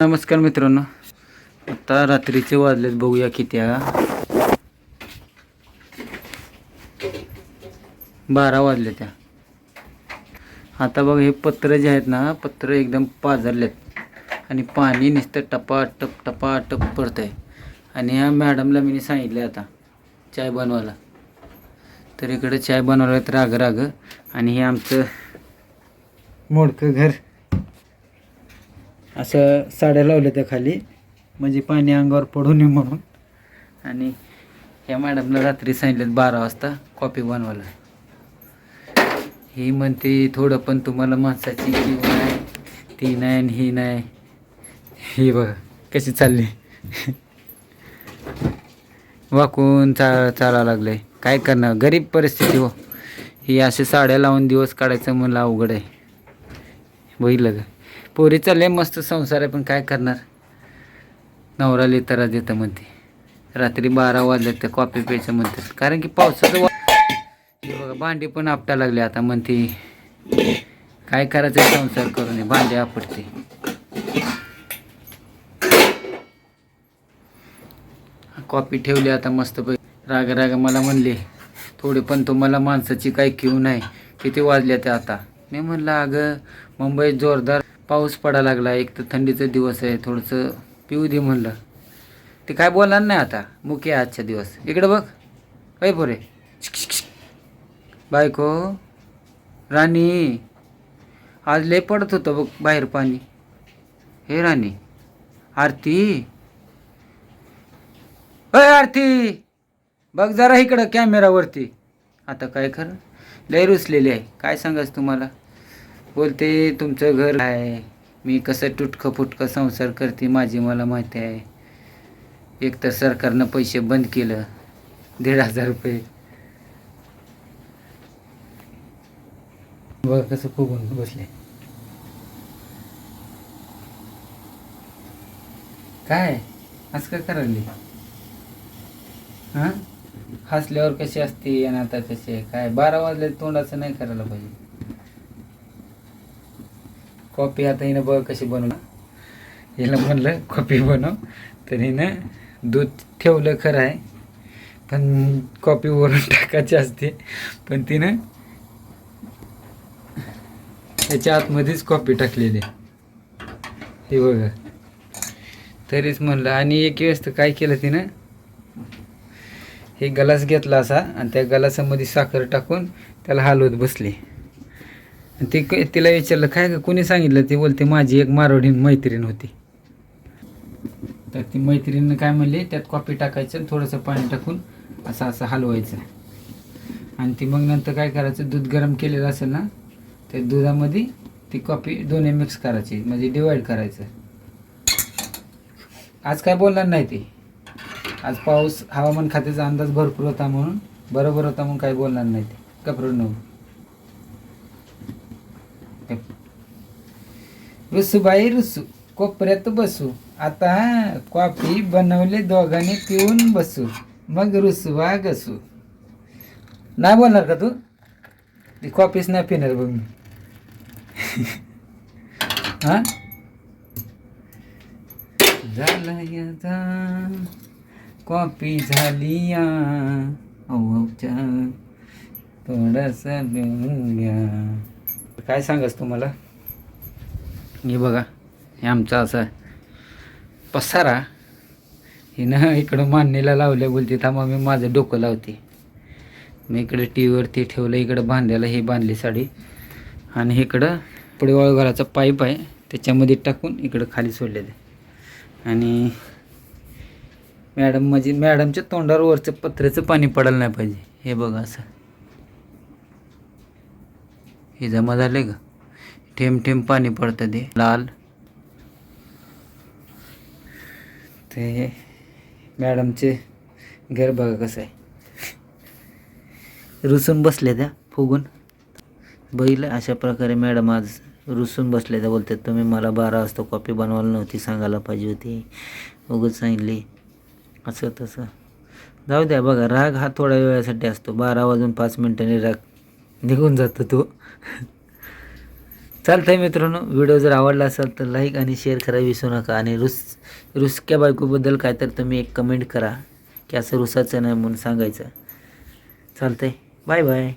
नमस्कार मित्रांनो. आता रात्रीचे वाजलेत बघूया किती बारा वाजले त्या आता बघ हे पत्र जे आहेत ना पत्र एकदम पाझरलेत आणि पाणी नुसतं टपाटप टपाटप पडत आहे आणि ह्या मॅडमला मी सांगितलं आता चाय बनवायला. तर इकडे चाय बनवायला तर राग राग आणि हे आमचं मोडकं घर. असं साड्या लावल्या त्या खाली. म्हणजे पाणी अंगावर पडू नये म्हणून. आणि या मॅडमला रात्री सांगितलं बारा वाजता कॉपी बनवायला. ही म्हणते थोडं पण तुम्हाला माणसाची किंवा नाही ती नाही आणि ही नाही. ही बघा कशी चालली. वाकून चा चालावं लागलंय. काय करणार? गरीब परिस्थिती हो. ही असे साड्या लावून दिवस काढायचं मला अवघड आहे. बघितलं का? पोरी चालले मस्त संसार आहे पण काय करणार? नवरा लितारा देतं म्हणते. रात्री बारा वाजल्यात तर कॉफी प्यायचं म्हणतात. कारण की पावसाचं बघा भांडी पण आपटा लागले आता म्हणते. काय करायचं संसार करू नये भांडी आपटते. कॉपी ठेवली आता मस्त राग राग मला म्हणले थोडी पण तुम्हाला माणसाची काही किव नाही. किती वाजल्या त्या आता? मी म्हणलं अगं मुंबईत जोरदार पाऊस पडायला लागला एक तर थंडीचा दिवस आहे थोडंसं पिऊ दे म्हणलं. ते काय बोलणार नाही आता मुके आहे आजचा दिवस. इकडं बघ. काय पोरे. बायको. राणी. आज लय पडत होतं बघ बाहेर पाणी. हे राणी. आरती. अय आरती. बघ जरा इकडं कॅमेरावरती आता काय खरं? लय रुसलेली आहे. काय सांगायचं तुम्हाला? बोलते तुमचं घर आहे. मी कसं तुटकं फुटकं संसार करते माझी मला माहिती आहे. एक तर सरकारनं पैसे बंद केलं. दीड हजार रुपये. बघ कसं फुगून बसले. काय? असं काय करायली? हां? हसल्यावर कशी असते आणि आता कशी आहे? काय? बारा वाजले तोंडाचं नाही करायला पाहिजे. कॉपी आता हिनं बघ कशी बनवलं. हिला म्हणलं कॉपी बनव. तर हिनं दूध ठेवलं खरं आहे पण कॉपी वरून टाकायची असते. पण तिनं त्याच्या आतमध्येच कॉपी टाकलेली हे बघा. तरीच म्हणलं आणि एक वेळेस तर काय केलं तिनं? हे गलास घेतला असा आणि त्या गलासामध्ये साखर टाकून त्याला हलवत बसली. ती क- तिला विचारलं काय कोणी सांगितलं? ती बोलते माझी एक मारवडी मैत्रीण होती. तर ती मैत्रिणीनं काय म्हणली त्यात कॉपी टाकायचं आणि थोडंसं पाणी टाकून असं असं हलवायचं. आणि ती मग नंतर काय करायचं दूध गरम केलेलं असेल ना ते दुधामध्ये ती कॉफी दोन्ही मिक्स करायची म्हणजे डिवाईड करायचं. आज काय बोलणार नाही ते. आज पाऊस हवामान खात्याचा अंदाज भरपूर होता म्हणून बरोबर होता म्हणून काही बोलणार नाही ते. घबरून नव्हतं रुसू बाई रुसू. कोपऱ्यात बसू. आता कॉफी बनवले दोघांनी पिऊन बसू. मग रुसवा गसू नाही बोलणार का तू? ती कॉफीच नाही पिणार बघ मी. हां? झाला याचा कॉपी झाली या. अव्वाच्या थोडासा घेऊया काय सांगास तुम्हाला? हे बघा हे आमचा असा पसारा. हिनं इकडं मांडणीला लावल्या बोलते थांबा मी माझं डोकं लावते. मी इकडे टी व्हीवरती ठेवलं इकडं बांधायला हे बांधली साडी. आणि इकडं पुढे घराचा पाईप आहे त्याच्यामध्ये टाकून इकडं खाली सोडलेलं आणि मॅडम म्हणजे मॅडमच्या तोंडावर वरचं पत्र्याचं पाणी पडायला नाही पाहिजे. हे बघा असं. हे जमा झाले का? ठेंब ठेंब पाणी पडतं ते. लाल. ते मॅडमचे घर बघा कसं आहे. रुसून बसले त्या फुगून. बघितलं अशा प्रकारे मॅडम आज रुसून बसले त्या बोलतात तुम्ही मला बारा वाजता कॉपी बनवायला नव्हती सांगायला पाहिजे होती. उगत सांगितली. असं तसं. जाऊ द्या बघा राग हा थोड्या वेळासाठी असतो. बारा वाजून पाच मिनिटांनी राग निघून जातो तो. चालतंय मित्रांनो व्हिडिओ जर आवडला असेल तर लाईक आणि शेअर करायला विसरू नका. आणि रुस रुसक्या बायकोबद्दल काय तर तुम्ही एक कमेंट करा की असं रुसाचं नाही म्हणून सांगायचं. चालतंय. Bye bye